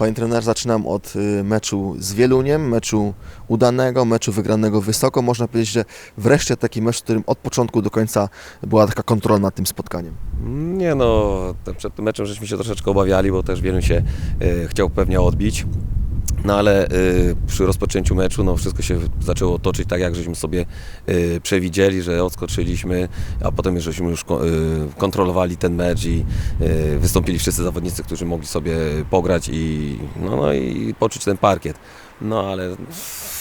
Panie trenerze, zaczynam od y, meczu z Wieluniem, meczu udanego, meczu wygranego wysoko. Można powiedzieć, że wreszcie taki mecz, w którym od początku do końca była taka kontrola nad tym spotkaniem. Nie no, przed tym meczem żeśmy się troszeczkę obawiali, bo też wielu się e, chciał pewnie odbić. No ale e, przy rozpoczęciu meczu no, wszystko się zaczęło toczyć tak, jak żeśmy sobie e, przewidzieli, że odskoczyliśmy, a potem żeśmy już e, kontrolowali ten mecz i e, wystąpili wszyscy zawodnicy, którzy mogli sobie pograć i, no, no, i poczuć ten parkiet. No ale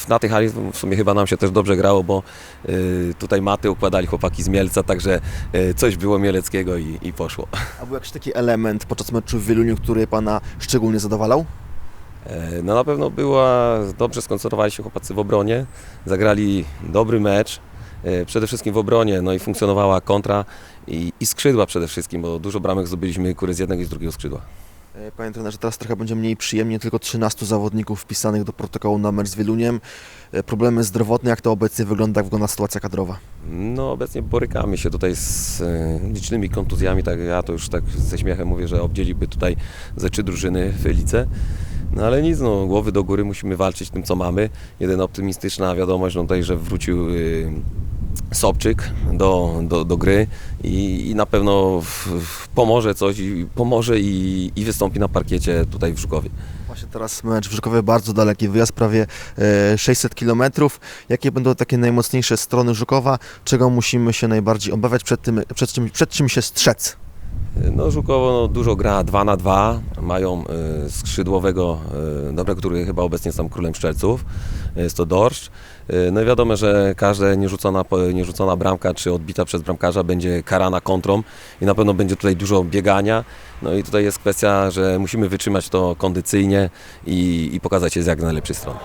na tej hali w sumie chyba nam się też dobrze grało, bo y, tutaj maty układali chłopaki z Mielca, także y, coś było mieleckiego i, i poszło. A był jakiś taki element podczas meczu w Wieluniu, który Pana szczególnie zadowalał? E, No na pewno była, dobrze skoncentrowali się chłopacy w obronie, zagrali dobry mecz, e, przede wszystkim w obronie, no i funkcjonowała kontra i, i skrzydła przede wszystkim, bo dużo bramek zdobyliśmy kury z jednego i z drugiego skrzydła. E, Panie trenerze, teraz trochę będzie mniej przyjemnie, tylko 13 zawodników wpisanych do protokołu na mecz z Wieluniem. Problemy zdrowotne, jak to obecnie wygląda, jak wygląda sytuacja kadrowa? No obecnie borykamy się tutaj z licznymi kontuzjami, tak ja to już tak ze śmiechem mówię, że obdzieliby tutaj ze trzy drużyny w Lice. No ale nic, no głowy do góry musimy walczyć tym co mamy. Jedyna optymistyczna wiadomość no tutaj, że wrócił y, Sobczyk do, do, do gry i, i na pewno w, w pomoże coś i pomoże i, i wystąpi na parkiecie tutaj w Żukowie. Właśnie teraz mecz w Żukowie, bardzo daleki wyjazd, prawie e, 600 km. Jakie będą takie najmocniejsze strony Żukowa? Czego musimy się najbardziej obawiać, przed, tym, przed, czym, przed czym się strzec? No Żukowo no, dużo gra 2 na 2 mają y, skrzydłowego, y, dobra, który chyba obecnie jest tam królem szczelców, jest to Dorsz. No i wiadomo, że każda nierzucona, nierzucona bramka czy odbita przez bramkarza będzie karana kontrą i na pewno będzie tutaj dużo biegania. No i tutaj jest kwestia, że musimy wytrzymać to kondycyjnie i, i pokazać się z jak najlepszej strony.